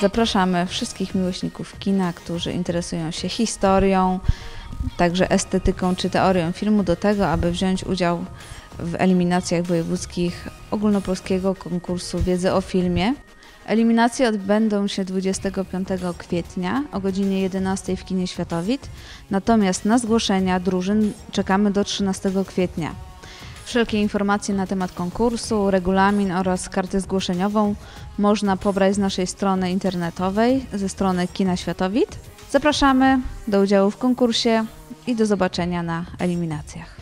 Zapraszamy wszystkich miłośników kina, którzy interesują się historią, także estetyką czy teorią filmu do tego, aby wziąć udział w eliminacjach wojewódzkich ogólnopolskiego konkursu wiedzy o filmie. Eliminacje odbędą się 25 kwietnia o godzinie 11 w kinie Światowit, natomiast na zgłoszenia drużyn czekamy do 13 kwietnia. Wszelkie informacje na temat konkursu, regulamin oraz kartę zgłoszeniową można pobrać z naszej strony internetowej, ze strony Kina Światowit. Zapraszamy do udziału w konkursie i do zobaczenia na eliminacjach.